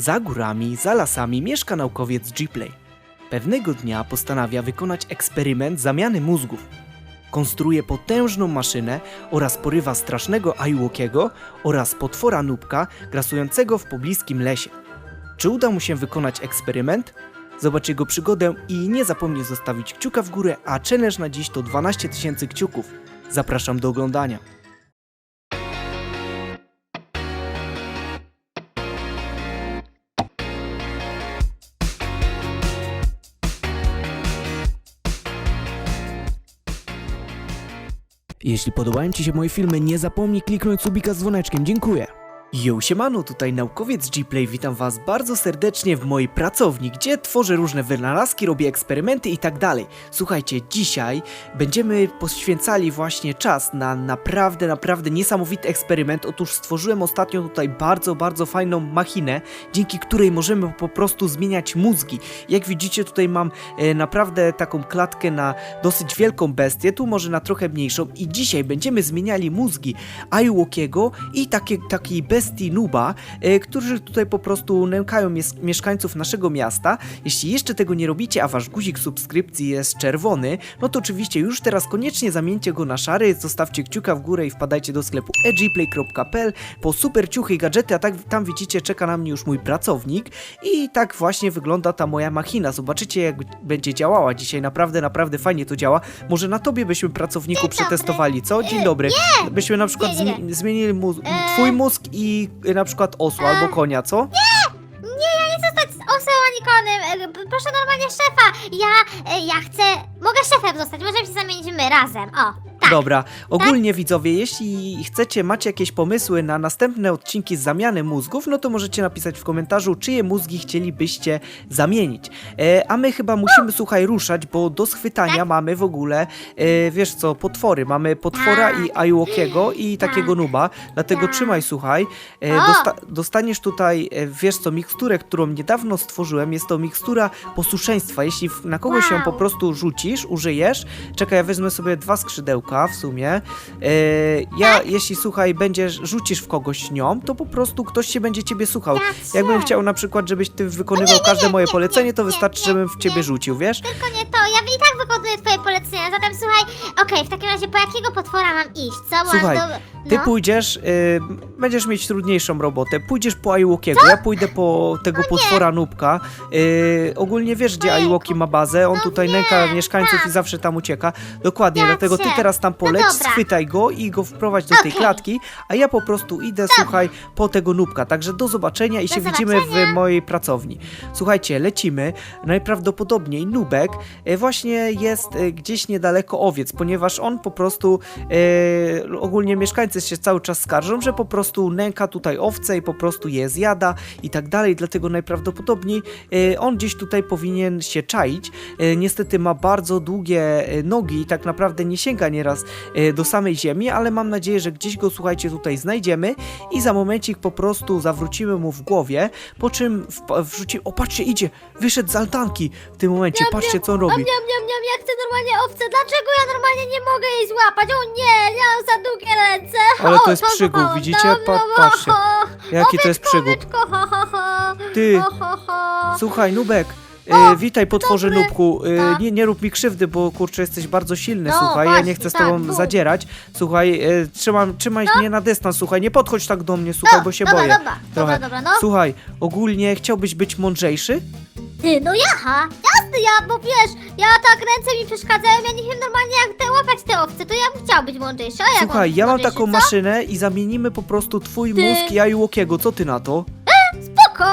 Za górami, za lasami mieszka naukowiec Gplay. Pewnego dnia postanawia wykonać eksperyment zamiany mózgów. Konstruuje potężną maszynę oraz porywa strasznego Aiwokiego oraz potwora Nubka grasującego w pobliskim lesie. Czy uda mu się wykonać eksperyment? Zobacz jego przygodę i nie zapomnij zostawić kciuka w górę, a challenge na dziś to 12 tysięcy kciuków. Zapraszam do oglądania. Jeśli podobają Ci się moje filmy, nie zapomnij kliknąć subika z dzwoneczkiem. Dziękuję. Yo, siemano, tutaj naukowiec Gplay, witam was bardzo serdecznie w mojej pracowni, gdzie tworzę różne wynalazki, robię eksperymenty i tak dalej. Słuchajcie, dzisiaj będziemy poświęcali właśnie czas na naprawdę, naprawdę niesamowity eksperyment. Otóż stworzyłem ostatnio tutaj bardzo, bardzo fajną machinę, dzięki której możemy po prostu zmieniać mózgi. Jak widzicie, tutaj mam e, naprawdę taką klatkę na dosyć wielką bestię, tu może na trochę mniejszą i dzisiaj będziemy zmieniali mózgi Aiwokiego i takie, takiej bestii Nuba, e, którzy tutaj po prostu nękają mies- mieszkańców naszego miasta. Jeśli jeszcze tego nie robicie, a wasz guzik subskrypcji jest czerwony, no to oczywiście już teraz koniecznie zamieńcie go na szary, zostawcie kciuka w górę i wpadajcie do sklepu edgyplay.pl po super ciuchy i gadżety, a tak tam widzicie czeka na mnie już mój pracownik i tak właśnie wygląda ta moja machina. Zobaczycie jak będzie działała dzisiaj, naprawdę, naprawdę fajnie to działa. Może na tobie byśmy pracowniku przetestowali, co? Dzień dobry. Byśmy na przykład zmienili mu- Eee. twój mózg i y, na przykład osła albo konia, co? Nie, ja nie chcę stać osłem ani konem. E, p- Proszę normalnie szefa. Ja, e, ja chcę. Mogę szefem zostać. Możemy się zamienić my razem. O. Dobra, ogólnie widzowie, jeśli chcecie, macie jakieś pomysły na następne odcinki z zamiany mózgów, no to możecie napisać w komentarzu, czyje mózgi chcielibyście zamienić. E, a my chyba musimy, słuchaj, ruszać, bo do schwytania Tak. mamy w ogóle, e, wiesz co, potwory. Mamy potwora Tak. i Aiwokiego i takiego nuba, dlatego Tak. trzymaj, słuchaj. E, dosta dostaniesz tutaj, e, wiesz co, miksturę, którą niedawno stworzyłem, jest to mikstura posłuszeństwa. Jeśli w- na kogoś ją po prostu rzucisz, użyjesz, czekaj, ja wezmę sobie dwa skrzydełka w sumie. E, ja, Tak. jeśli słuchaj, będziesz, rzucisz w kogoś nią, to po prostu ktoś się będzie ciebie słuchał. Racja. Jakbym chciał na przykład, żebyś ty wykonywał każde moje polecenie, to wystarczy, żebym w ciebie rzucił, wiesz? Tylko nie to. Twoje polecenia. Zatem słuchaj. Okej, w takim razie po jakiego potwora mam iść? Co? Słuchaj, do... Ty no. pójdziesz, y, będziesz mieć trudniejszą robotę. Pójdziesz po Aiwokiego, ja pójdę po tego potwora Nubka. Y, ogólnie wiesz, gdzie Ojejku. Aiwoki ma bazę, on No tutaj wiem, nęka mieszkańców tak. i zawsze tam ucieka. Dokładnie, dlatego ty teraz tam No poleć, dobra. schwytaj go i go wprowadź do tej Okej. klatki, a ja po prostu idę, słuchaj, po tego Nubka. Także do zobaczenia i Do się widzimy w zobaczenia. mojej pracowni. Słuchajcie, lecimy. Najprawdopodobniej Nubek e, właśnie jest e, gdzieś niedaleko owiec, ponieważ on po prostu e, ogólnie mieszkańcy się cały czas skarżą, że po prostu nęka tutaj owce i po prostu je zjada i tak dalej, dlatego najprawdopodobniej e, on gdzieś tutaj powinien się czaić. Niestety ma bardzo długie nogi i tak naprawdę nie sięga nieraz e, do samej ziemi, ale mam nadzieję, że gdzieś go słuchajcie tutaj znajdziemy i za momencik po prostu zawrócimy mu w głowie, po czym w, wrzucimy, o patrzcie idzie, wyszedł z altanki w tym momencie, patrzcie co on robi. miam, miam, miam, ja chcę normalnie owce. Dlaczego ja normalnie nie mogę jej złapać? O nie, ja mam za długie ręce. Ale to jest przygód, widzicie? no, Pa- no, patrzcie. o, Jaki to jest przygód. Ty. Ho. Słuchaj, Nubek, O, e, witaj potworze dobry. Nubku. E, Tak. nie, nie rób mi krzywdy, bo kurczę jesteś bardzo silny, No, słuchaj, ja nie właśnie, chcę z tak, tobą bu. zadzierać. Słuchaj, e, trzymam, trzymaj mnie na dystans, słuchaj, nie podchodź tak do mnie, słuchaj, No, bo się dobra, boję. dobra, Trochę. dobra, dobra, no. Słuchaj, ogólnie chciałbyś być mądrzejszy? Ty, no jaha, jasne, ja, bo wiesz, ja tak ręce mi przeszkadzają, ja nie wiem normalnie jak te łapać te owce, to ja bym chciał być mądrzejszy, a jak Słuchaj, mam ja mam mądrzejszy, taką co? maszynę i zamienimy po prostu twój Ty. mózg i Aiwokiego, co ty na to? Spoko,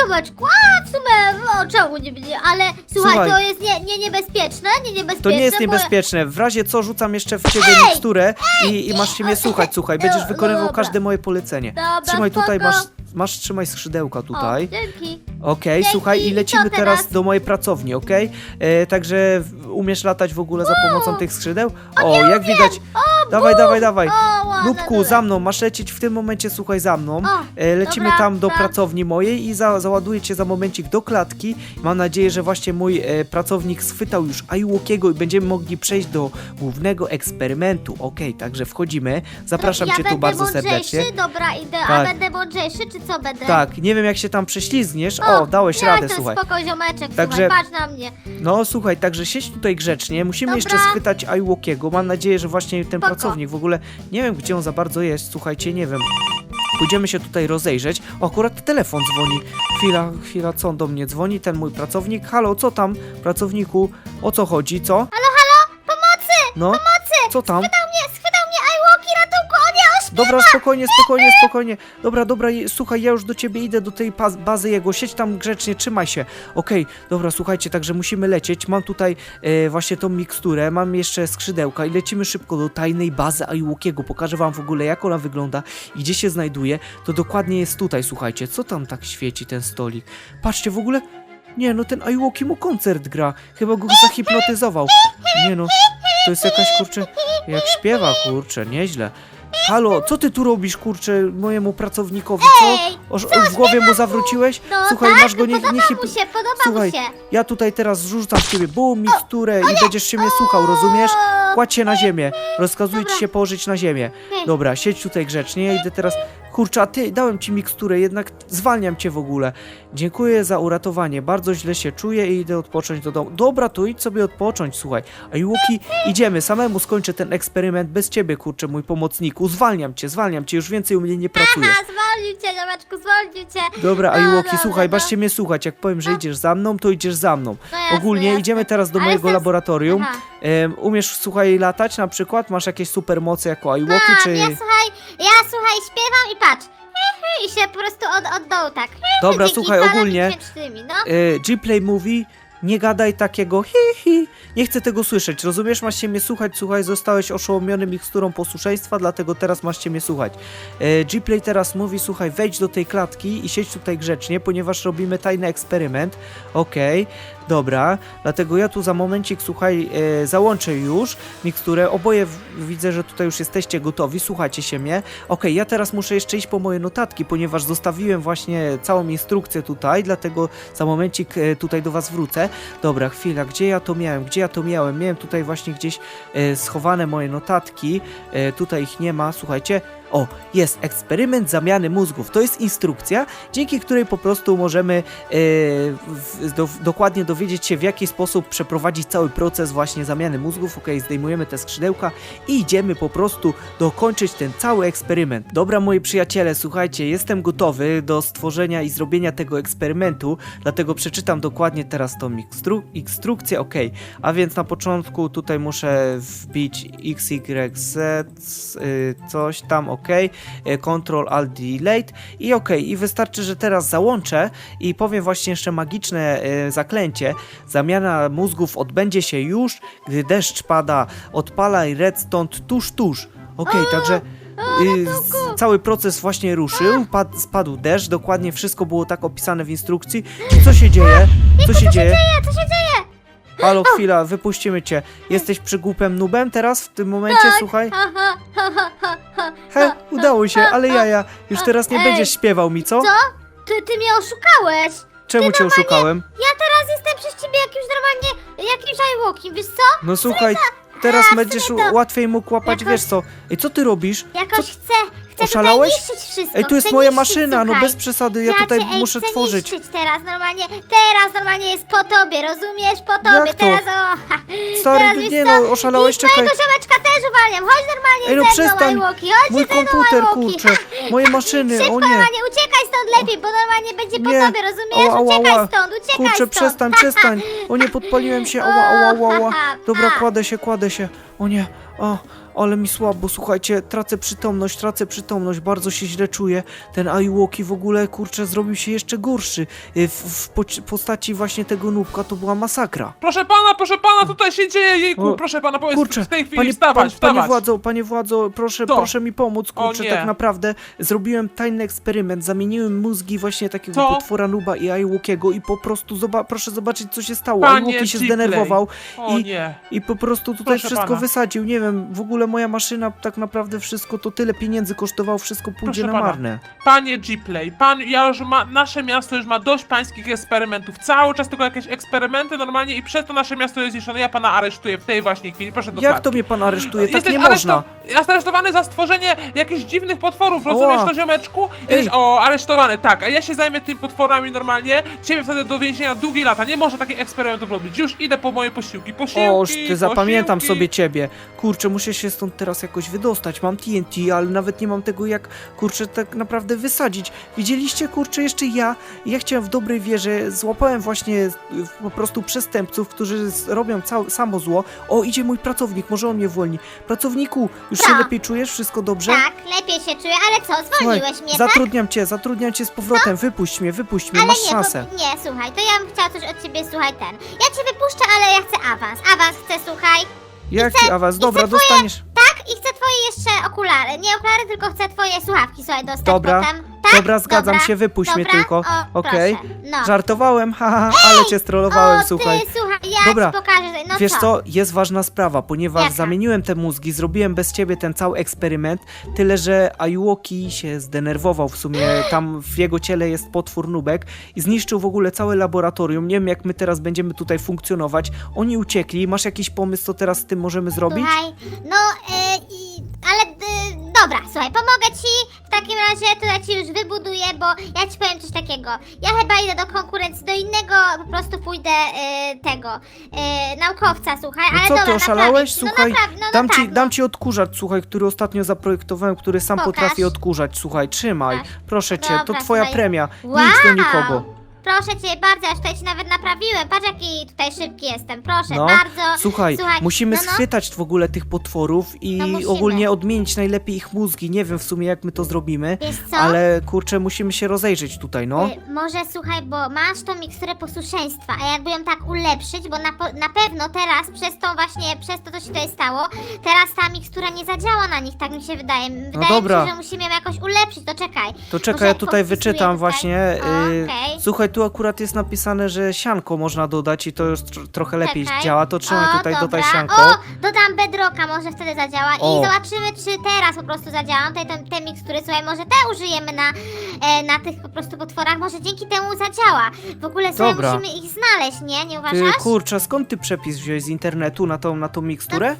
ziomeczku, a w sumie, no czemu nie będzie, ale słuchaj, Słuchaj. to jest nie, nie niebezpieczne, nie niebezpieczne, To nie jest bo- niebezpieczne. W razie co rzucam jeszcze w ciebie miksturę i, i masz się mnie słuchać, słuchaj, będziesz No, wykonywał dobra. każde moje polecenie. Dobra, Trzymaj tutaj, spoko. masz, masz trzymaj skrzydełka tutaj. O, dzięki. Okej, Dzięki, słuchaj, i lecimy co teraz? teraz? do mojej pracowni, okej? E, Także w- umiesz latać w ogóle za pomocą tych skrzydeł? O, jak widać, O, Dawaj, dawaj, dawaj. O, dole. za mną, masz lecieć w tym momencie, słuchaj, za mną. O, E, Lecimy dobra, tam do dobra. pracowni mojej i za, załaduję cię za momencik do klatki. Mam nadzieję, że właśnie mój e, pracownik schwytał już Aiwokiego i będziemy mogli przejść do głównego eksperymentu. Okej, także wchodzimy. Zapraszam ja cię tu będę bardzo mądrzejszy? serdecznie. Dobra, idę. A Tak. będę mądrzejszy, czy co będę? Tak, nie wiem jak się tam prześlizgniesz. O, dałeś ja radę, to słuchaj. spoko, ziomeczek, Także- słuchaj, patrz na mnie. No słuchaj, także siedź tutaj grzecznie. Musimy Dobra. jeszcze schwytać Aiwokiego. Mam nadzieję, że właśnie ten Spoko. pracownik w ogóle nie wiem gdzie on za bardzo jest. Słuchajcie, nie wiem. Pójdziemy się tutaj rozejrzeć. O, akurat telefon dzwoni. Chwila, chwila, co on do mnie dzwoni? Ten mój pracownik. Halo, co tam, pracowniku? O co chodzi, co? Halo, halo, pomocy! No, Pomocy! co tam? Dobra, spokojnie, spokojnie, spokojnie. Dobra, dobra, słuchaj, ja już do ciebie idę, do tej baz- bazy jego. Siedź tam grzecznie, trzymaj się. Okej, dobra, słuchajcie, także musimy lecieć. Mam tutaj e, właśnie tą miksturę, mam jeszcze skrzydełka i lecimy szybko do tajnej bazy Aiwokiego. Pokażę wam w ogóle, jak ona wygląda i gdzie się znajduje. To dokładnie jest tutaj, słuchajcie. Co tam tak świeci ten stolik? Patrzcie, w ogóle... Nie, no ten Aiwoki mu koncert gra. Chyba go zahipnotyzował. Nie no, to jest jakaś, kurczę... Jak śpiewa, kurczę, nieźle. Halo, co ty tu robisz, kurczę, mojemu pracownikowi, co? Ej, w głowie mu zawróciłeś? No Słuchaj, tak, masz go, nie, podoba nie mu się, podoba Słuchaj, mu się. ja tutaj teraz rzucam w ciebie bum, miksturę i będziesz się mnie słuchał, rozumiesz? Kładź się na ziemię, rozkazuję ci się położyć na ziemię. Dobra, siedź tutaj grzecznie, ja idę teraz... Kurczę, a ty, dałem ci miksturę, jednak zwalniam cię w ogóle. Dziękuję za uratowanie, bardzo źle się czuję i idę odpocząć do domu. Dobra, to idź sobie odpocząć, słuchaj. A Łuki, idziemy, samemu skończę ten eksperyment bez ciebie, kurczę, mój pomocniku. Zwalniam cię, zwalniam cię, już więcej u mnie nie pracujesz. Aha, zwolnił cię, ziomeczku, zwolnił cię. Dobra, No, Aiwoki, dobra, słuchaj, no. baczcie mnie słuchać. Jak powiem, że idziesz za mną, to idziesz za mną. No jasne, Ogólnie jasne. idziemy teraz do Ale mojego jestem- laboratorium. Aha. Em, umiesz, słuchaj, latać na przykład? Masz jakieś supermoce jako Aiwoki, Mam, czy... ja słuchaj, ja słuchaj, śpiewam i patrz. I się po prostu od, od dołu tak. Dobra, Dzięki słuchaj, ogólnie dźwięcznymi, no. e, G-Play mówi, nie gadaj takiego hi hi, nie chcę tego słyszeć, rozumiesz? Masz się mnie słuchać, słuchaj, zostałeś oszołomiony miksturą posłuszeństwa, dlatego teraz masz się mnie słuchać. E, teraz mówi, słuchaj, wejdź do tej klatki i siedź tutaj grzecznie, ponieważ robimy tajny eksperyment, okej, dobra, dlatego ja tu za momencik, słuchaj, e, załączę już miksturę, oboje widzę, że tutaj już jesteście gotowi, słuchacie się mnie, okej, ja teraz muszę jeszcze iść po moje notatki, ponieważ zostawiłem właśnie całą instrukcję tutaj, dlatego za momencik e, tutaj do was wrócę. Dobra, chwila, gdzie ja to miałem? Gdzie ja to miałem? Miałem tutaj właśnie gdzieś e, schowane moje notatki. E, tutaj ich nie ma, słuchajcie. O, jest eksperyment zamiany mózgów. To jest instrukcja, dzięki której po prostu możemy w, do, dokładnie dowiedzieć się, w jaki sposób przeprowadzić cały proces właśnie zamiany mózgów. Ok, zdejmujemy te skrzydełka i idziemy po prostu dokończyć ten cały eksperyment. Dobra, moi przyjaciele, słuchajcie, jestem gotowy do stworzenia i zrobienia tego eksperymentu, dlatego przeczytam dokładnie teraz tą instru- instrukcję. Ok, a więc na początku tutaj muszę wbić X, Y, Z, y, coś tam, ok, y, Ctrl Alt Delete i ok, i wystarczy, że teraz załączę i powiem właśnie jeszcze magiczne y, zaklęcie. Zamiana mózgów odbędzie się już, gdy deszcz pada. Odpalaj redstone tuż, tuż. Okej, także y, z- cały proces właśnie ruszył, pad, spadł deszcz, dokładnie wszystko było tak opisane w instrukcji. I co się dzieje? Co się dzieje? Co się dzieje? Halo, chwila, wypuścimy cię. Jesteś przygłupem nubem teraz w tym momencie, słuchaj? Ha, He, udało się, ale jaja, już teraz nie Ej, będziesz śpiewał mi, co? Co? Ty, ty mnie oszukałeś. Czemu cię oszukałem? Ja teraz jestem przez ciebie jakimś normalnie, jakimś iWalkiem, wiesz co? No słuchaj, teraz A, będziesz łatwiej mógł łapać, jakoś- wiesz co? Ej, co ty robisz? Jakoś chcę, chcę Oszalałeś? tutaj niszczyć wszystko. Ej, tu jest chcę moja niszczyć, maszyna, no słuchaj. bez przesady, ja tutaj cię, ej, muszę chcę tworzyć. niszczyć teraz normalnie, teraz normalnie jest po tobie, rozumiesz? Po tobie, to? teraz o... ha, Stary, teraz, no wiesz nie co? no, oszalałeś, I czekaj. twojego ziomeczka też uwalniam, chodź normalnie Ej, no ze mną, przestań. iWalki, chodź Mój ze mną, komputer, kurczę, moje maszyny, Szybko o nie. normalnie, uciekaj stąd lepiej, bo normalnie będzie po Nie. tobie, rozumiesz? Ała, ała, uciekaj ała. stąd, uciekaj Kurczę, stąd. przestań, przestań. O nie, podpaliłem się, ała, ała, ała, ała. Dobra, kładę się, kładę się. O nie, o, ale mi słabo, słuchajcie, tracę przytomność, tracę przytomność, bardzo się źle czuję. Ten Aiwoki w ogóle, kurczę, zrobił się jeszcze gorszy. Y, W, w poci- postaci właśnie tego nubka to była masakra. Proszę pana, proszę pana, tutaj się dzieje, jejku, O, proszę pana, powiedz Kurczę, w tej chwili panie, wstawać, pan, panie wstawać. władzo, panie władzo, proszę, proszę mi pomóc, kurczę, nie. tak naprawdę zrobiłem tajny eksperyment, zamieniłem mózgi właśnie takiego Co? potwora nuba i Aiwokiego i po prostu, zoba proszę zobaczyć, co się stało. Panie Aiwoki się zdenerwował O i, nie. i po prostu tutaj Proszę wszystko pana. wysadził, nie wiem, w ogóle moja maszyna, tak naprawdę wszystko, to tyle pieniędzy kosztowało, wszystko pójdzie Proszę na pana. marne. Panie G-Play, pan, ja już ma, nasze miasto już ma dość pańskich eksperymentów. Cały czas tylko jakieś eksperymenty normalnie i przez to nasze miasto jest zniszczone. Ja pana aresztuję w tej właśnie chwili, proszę do Jak to mnie pan aresztuje? Tak Jesteś nie można. Jest aresztowany za stworzenie jakichś dziwnych potworów, rozumiesz to ziomeczku? Ej. Jesteś, o, aresztowany, tak, a ja się zajmę tymi potworami normalnie, ciebie wtedy do więzienia długie lata, nie można takich eksperymentów robić, już idę po moje posiłki, posiłki, Oż, ty zapamiętam posiłki. sobie ciebie. Kurczę, muszę się stąd teraz jakoś wydostać. Mam TNT, ale nawet nie mam tego jak, kurczę, tak naprawdę wysadzić. Widzieliście, kurczę, jeszcze ja, ja chciałem w dobrej wierze, złapałem właśnie po prostu przestępców, którzy robią cał, samo zło. O, idzie mój pracownik, może on mnie wolni. Pracowniku, już się Co? lepiej czujesz? Wszystko dobrze? Tak, lepiej się czuję, ale co, zwolniłeś mnie, tak? zatrudniam cię, zatrudniam cię z powrotem. Wypuść mnie, wypuść mnie, Ale masz nie, szansę. Bo, nie, słuchaj, to ja bym chciała coś od ciebie, słuchaj, ten. Ja cię wypuszczę, ale ja chcę awans. Awans chcę, słuchaj. Jaki awans? i Dobra, chcę twoje- dostaniesz. I chcę twoje jeszcze okulary. Nie okulary, tylko chcę twoje słuchawki, słuchaj, dostać Dobra, potem. Tak? Dobra, zgadzam Dobra, się, wypuść mnie dobra, tylko. O, Okej. proszę, No. Żartowałem, haha, ale cię strollowałem, o, słuchaj. Ty, słuchaj, ja Dobra, ci pokażę. No Wiesz co? co, jest ważna sprawa, ponieważ Jaka? zamieniłem te mózgi, zrobiłem bez ciebie ten cały eksperyment, tyle że Ayuoki się zdenerwował w sumie, tam w jego ciele jest potwór Nubek i zniszczył w ogóle całe laboratorium, nie wiem jak my teraz będziemy tutaj funkcjonować, oni uciekli, masz jakiś pomysł, co teraz z tym możemy zrobić? Słuchaj, no e, dobra, słuchaj, pomogę ci. W takim razie tutaj ci już wybuduję, bo ja ci powiem coś takiego. Ja chyba idę do konkurencji, do innego, po prostu pójdę e, tego e, naukowca, słuchaj, No ale co, ty dobra, oszalałeś? naprawdę, Słuchaj, no naprawdę, no, dam, no ci, tak, dam no. ci odkurzacz, słuchaj, który ostatnio zaprojektowałem, który sam Pokaż. potrafi odkurzać, słuchaj, trzymaj, Tak. proszę cię, to Dobra, twoja słuchaj. premia, Wow! nic do nikogo. Proszę cię bardzo, aż tutaj ci nawet naprawiłem. Patrz jaki tutaj szybki jestem, proszę, No, bardzo. Słuchaj, musimy no, no. schwytać w ogóle tych potworów i No musimy. ogólnie odmienić najlepiej ich mózgi. Nie wiem w sumie jak my to zrobimy, Wiesz co? ale kurczę, musimy się rozejrzeć tutaj, no. Y, może słuchaj, bo masz tą miksturę posłuszeństwa, a jakby ją tak ulepszyć, bo na, po- na pewno teraz przez tą właśnie, przez to co się tutaj stało, teraz ta mikstura nie zadziała na nich, tak mi się wydaje. Wydaje No dobra. mi się, że musimy ją jakoś ulepszyć, to czekaj. To czekaj, Może ja tutaj podpisuję wyczytam właśnie. Y, okej. Słuchaj, tu akurat jest napisane, że sianko można dodać i to już tr trochę lepiej Czekaj. działa. To trzymaj o, tutaj, dobra. dodaj sianko. O, dodam bedroka, może wtedy zadziała O. i zobaczymy, czy teraz po prostu zadziała. Tutaj te, te mikstury, słuchaj, może te użyjemy na, e, na tych po prostu potworach, może dzięki temu zadziała. W ogóle sobie Dobra. musimy ich znaleźć, nie? Nie Ty, uważasz? kurczę, skąd ty przepis wziąłeś z internetu na tą, na tą miksturę?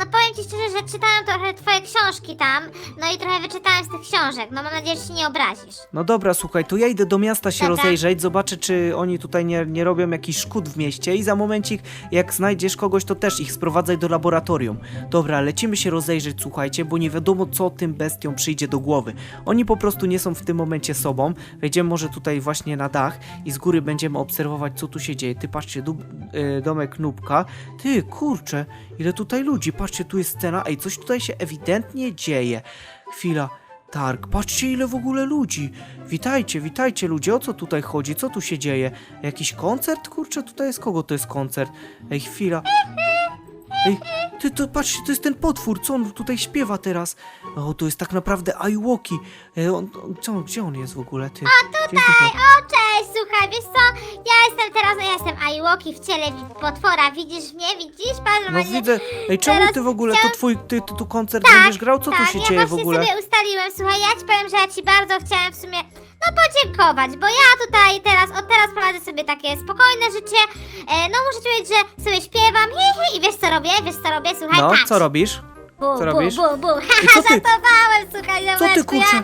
No powiem ci szczerze, że czytałem trochę twoje książki tam, no i trochę wyczytałem z tych książek, no mam nadzieję, że się nie obrazisz. No dobra, słuchaj, to ja idę do miasta się Dobra. rozejrzeć, zobaczę, czy oni tutaj nie, nie robią jakichś szkód w mieście i za momencik, jak znajdziesz kogoś, to też ich sprowadzaj do laboratorium. Dobra, lecimy się rozejrzeć, słuchajcie, bo nie wiadomo, co tym bestiom przyjdzie do głowy. Oni po prostu nie są w tym momencie sobą. Wejdziemy może tutaj właśnie na dach i z góry będziemy obserwować, co tu się dzieje. Ty, patrzcie, dub, y, domek Nubka. Ty, kurczę, ile tutaj ludzi, patrzcie, tu jest scena, ej, coś tutaj się ewidentnie dzieje. Chwila, Targ, patrzcie ile w ogóle ludzi. Witajcie, witajcie ludzie, o co tutaj chodzi? Co tu się dzieje? Jakiś koncert? Kurczę, tutaj jest kogo to jest koncert? Ej, chwila. Ej, ty, to patrzcie, to jest ten potwór, co on tutaj śpiewa teraz? O, to jest tak naprawdę Aiwoki. E, on, on, co, gdzie on jest w ogóle, ty? A tutaj! O, cześć, słuchaj, wiesz co, ja jestem teraz, no ja jestem Aiwoki w ciele potwora, widzisz mnie, widzisz? Patrz, No normalnie- widzę. Ej, czemu teraz ty w ogóle, to chciałam- twój, ty, ty tu koncert Tak, będziesz grał? Co tak, tu się ja dzieje w właśnie ogóle? sobie ustaliłem, słuchaj, ja ci powiem, że ja ci bardzo chciałem w sumie, no podziękować, bo ja tutaj teraz, od teraz prowadzę sobie takie spokojne życie, e, no muszę ci powiedzieć, że sobie śpiewam, hi, hi, i wiesz co robię, wiesz co robię, słuchaj, No, patrz. co robisz? Bu, Co bu, robisz? Bu, bu, I haha, co ty? żartowałem, słuchaj, Co ty, ziomeczku, kurczę? Ja,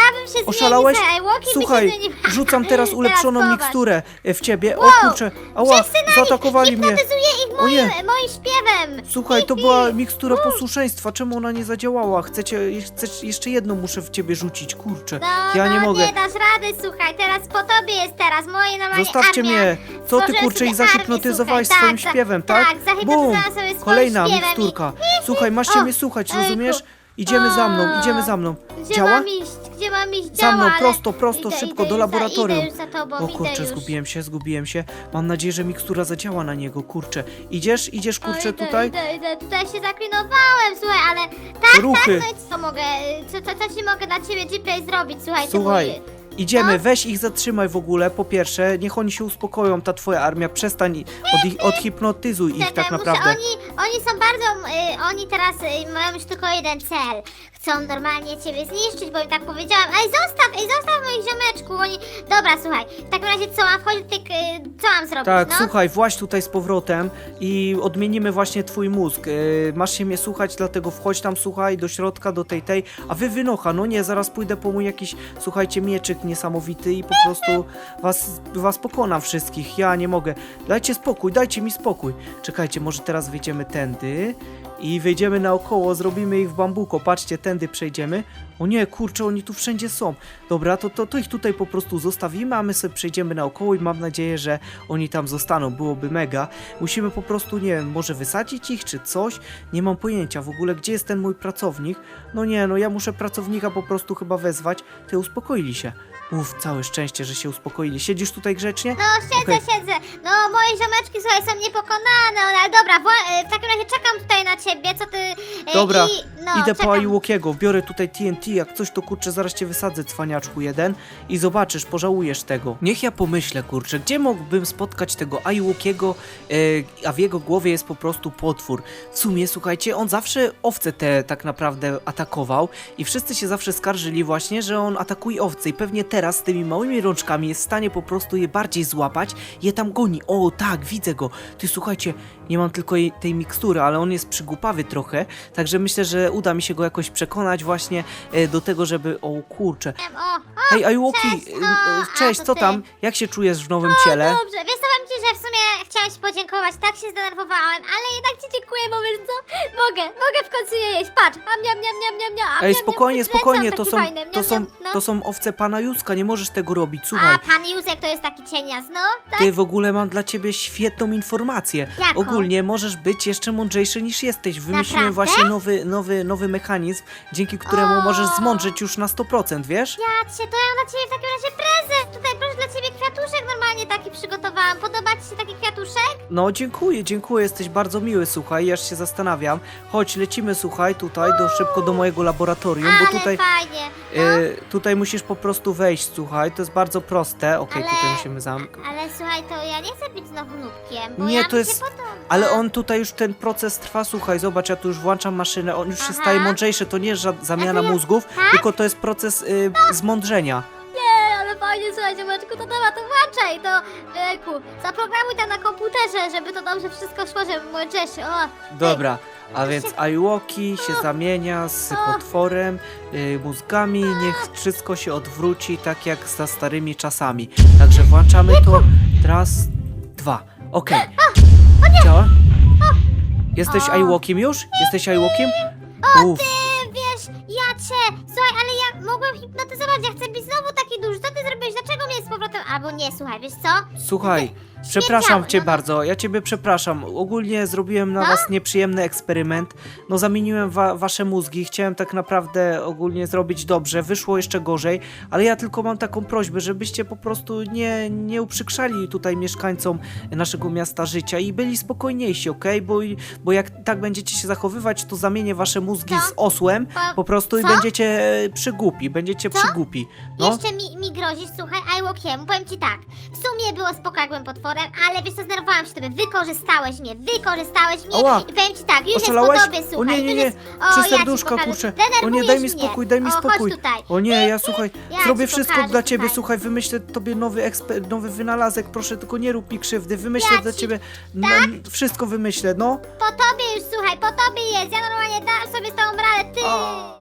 ja bym się zmienił, Oszalałeś? słuchaj, Łoki by Słuchaj, się zmienił. rzucam teraz ulepszoną popatrz. miksturę e, w ciebie. O Wow, kurczę, ała, Wszyscy na nich zaatakowali mnie. hipnotyzuję ich O nie. moim, moim śpiewem. Słuchaj, to była mikstura posłuszeństwa. Czemu ona nie zadziałała? Chcecie, chcesz, jeszcze jedną muszę w ciebie rzucić, kurczę. No, ja no, nie mogę. nie dasz rady, słuchaj, teraz po tobie jest teraz, moje normalnie Zostawcie armia. mnie! Co ty Stworzyłem kurczę sobie ich zahipnotyzowałeś armię, swoim słuchaj, tak, śpiewem, tak, tak? tak, zahipnotyzowałam sobie swoim Kolejna śpiewem i- miksturka. Słuchaj, masz się O, mnie słuchać, ejku. rozumiesz? Idziemy za mną, idziemy za mną. Gdzie Działa? mam iść? Gdzie mam iść? Za Działa, mną, ale- prosto, prosto, idę, szybko, idę do już laboratorium. Za, idę już za tobą, O idę kurczę, już. zgubiłem się, zgubiłem się. Mam nadzieję, że mikstura zadziała na niego, kurczę. Idziesz, idziesz, O, kurczę, idę, tutaj? Idę, idę, tutaj się zaklinowałem, słuchaj, ale tak, Ruchy. tak, no i co mogę, co, co, co ci mogę dla ciebie Gplay zrobić, słuchajcie, Słuchaj, mój- Idziemy, weź ich zatrzymaj w ogóle, po pierwsze, niech oni się uspokoją, ta twoja armia, przestań, od ich, odhipnotyzuj ich tak muszę- naprawdę. Oni, oni są bardzo, y, oni teraz y, mają już tylko jeden cel. Chcą normalnie ciebie zniszczyć, bo im tak powiedziałam. Ej, zostaw, ej, zostaw moich ziomeczku. Oni, dobra, słuchaj, w takim razie co, mam wchodzić tych, y, co mam zrobić, Tak, no? słuchaj, właź tutaj z powrotem i odmienimy właśnie twój mózg. Yy, masz się mnie słuchać, dlatego wchodź tam, słuchaj, do środka, do tej, tej, a wy wynocha, no nie, zaraz pójdę po mój jakiś, słuchajcie, mieczyk niesamowity i po prostu was, was pokonam wszystkich, ja nie mogę. Dajcie spokój, dajcie mi spokój. Czekajcie, może teraz wyjdziemy tędy i wyjdziemy naokoło, zrobimy ich w bambuko, patrzcie, tędy przejdziemy. O nie, kurczę, oni tu wszędzie są. Dobra, to, to, to ich tutaj po prostu zostawimy, a my sobie przejdziemy naokoło i mam nadzieję, że oni tam zostaną, byłoby mega. Musimy po prostu, nie wiem, może wysadzić ich czy coś? Nie mam pojęcia w ogóle, gdzie jest ten mój pracownik. No nie, no ja muszę pracownika po prostu chyba wezwać. Ty uspokoili się. Mów, całe szczęście, że się uspokoili. Siedzisz tutaj grzecznie? No, siedzę, Okej. siedzę. No, moje ziomeczki, słuchaj, są niepokonane, no, ale dobra, wła- y, w takim razie czekam tutaj na ciebie, co ty... y, Dobra, i, no, Idę czekam. po Aiwokiego, biorę tutaj TNT, jak coś to kurczę, zaraz cię wysadzę, cwaniaczku jeden i zobaczysz, pożałujesz tego. Niech ja pomyślę, kurczę, gdzie mógłbym spotkać tego Aiwokiego, e, a w jego głowie jest po prostu potwór. W sumie, słuchajcie, on zawsze owce te tak naprawdę atakował i wszyscy się zawsze skarżyli właśnie, że on atakuje owce i pewnie teraz z tymi małymi rączkami jest w stanie po prostu je bardziej złapać, je tam goni. O, tak, widzę go. Ty, słuchajcie, nie mam tylko jej, tej mikstury, ale on jest przygłupawy trochę, także myślę, że uda mi się go jakoś przekonać właśnie e, do tego, żeby... O kurczę. O, o, Hej, Ayuoki, cześć, e, o, e, a, cześć, to co ty. tam? Jak się czujesz w nowym ciele? Dobrze, wiesz co, powiem ci, że w sumie chciałam ci podziękować, tak się zdenerwowałem, ale jednak ci dziękuję, bo wiesz co, mogę, mogę w końcu je jeść, patrz, am, niam, niam, niam, niam, niam, am, Ej, niam, spokojnie, spokojnie, to są, to niam, są, niam, no. to są owce pana Józka, nie możesz tego robić, słuchaj. A pan Józek to jest taki cienias, no, tak? Ty w ogóle mam dla ciebie świetną informację. Jaką? Ogólnie możesz być jeszcze mądrzejszy niż jesteś. Wymyśliłem Naprawdę? właśnie nowy, nowy, nowy mechanizm, dzięki któremu O! możesz zmądrzeć już na 100%, wiesz? Ja cię, to ja mam dla ciebie w takim razie prezent, tutaj proszę dla ciebie normalnie taki przygotowałam, podoba ci się taki kwiatuszek? No, dziękuję, dziękuję, jesteś bardzo miły, słuchaj, ja już się zastanawiam. Chodź, lecimy, słuchaj, tutaj, do, szybko do mojego laboratorium, ale bo tutaj, fajnie, no. e, tutaj musisz po prostu wejść, słuchaj, to jest bardzo proste. Okej, Ale- tutaj musimy zamknąć. Ale słuchaj, to ja nie chcę być znowu nubkiem, bo Nie, ja to mi jest- się podoba. Ale on tutaj już ten proces trwa, słuchaj, zobacz, ja tu już włączam maszynę, on już się Aha. staje mądrzejszy, to nie jest żad- zamiana ja- mózgów, tak? tylko to jest proces y, zmądrzenia. Nie, ale fajnie, słuchaj, ziomeczku, to dobra, to włączaj, to, ejku, zaprogramuj tam na komputerze, żeby to dobrze wszystko szło, żeby mądrzejszy, o. Dobra, a to więc Aiwoki się zamienia z O. potworem, y, mózgami, niech wszystko się odwróci tak jak za starymi czasami. Także włączamy to, raz, dwa, okej. Działa? Jesteś O. Aiwokiem już? Jesteś Aiwokiem? Uff. Ty, wiesz, ja cię, słuchaj, ale ja mogłem hipnotyzować, ja chcę być znowu taki z powrotem, albo nie, słuchaj, wiesz co? Słuchaj, przepraszam cię bardzo, ja ciebie przepraszam. Ogólnie zrobiłem na No? was nieprzyjemny eksperyment. No zamieniłem wa wasze mózgi, chciałem tak naprawdę ogólnie zrobić dobrze, wyszło jeszcze gorzej, ale ja tylko mam taką prośbę, żebyście po prostu nie, nie uprzykrzali tutaj mieszkańcom naszego miasta życia i byli spokojniejsi, okej? Bo, bo jak tak będziecie się zachowywać, to zamienię wasze mózgi Co? z osłem Po- po prostu i co? będziecie e, przygłupi, będziecie przygłupi. No. Jeszcze mi, mi grozisz, słuchaj, Iwokiemu, powiem ci tak, w sumie było spoko, jak byłem potworem, ale wiesz co, zdenerwowałam się tobie, wykorzystałeś mnie, wykorzystałeś mnie Ała. i powiem ci tak, już Oszalałaś? jest po tobie, O słuchaj, nie, nie, już nie, jest, o, trzy ja ci serduszka, pokażę. kurczę. O nie, daj mi Denerwujesz spokój, mnie. daj mi o, spokój. Chodź tutaj. O nie, ja słuchaj, Ja zrobię ci wszystko pokażę, dla ciebie, słuchaj. słuchaj, wymyślę tobie nowy eksper, nowy wynalazek, proszę, tylko nie rób mi krzywdy, wymyślę Ja dla ci- ciebie, no, wszystko wymyślę, no. Po tobie już, słuchaj, po tobie jest, ja normalnie dam sobie z tą radę, ty. O.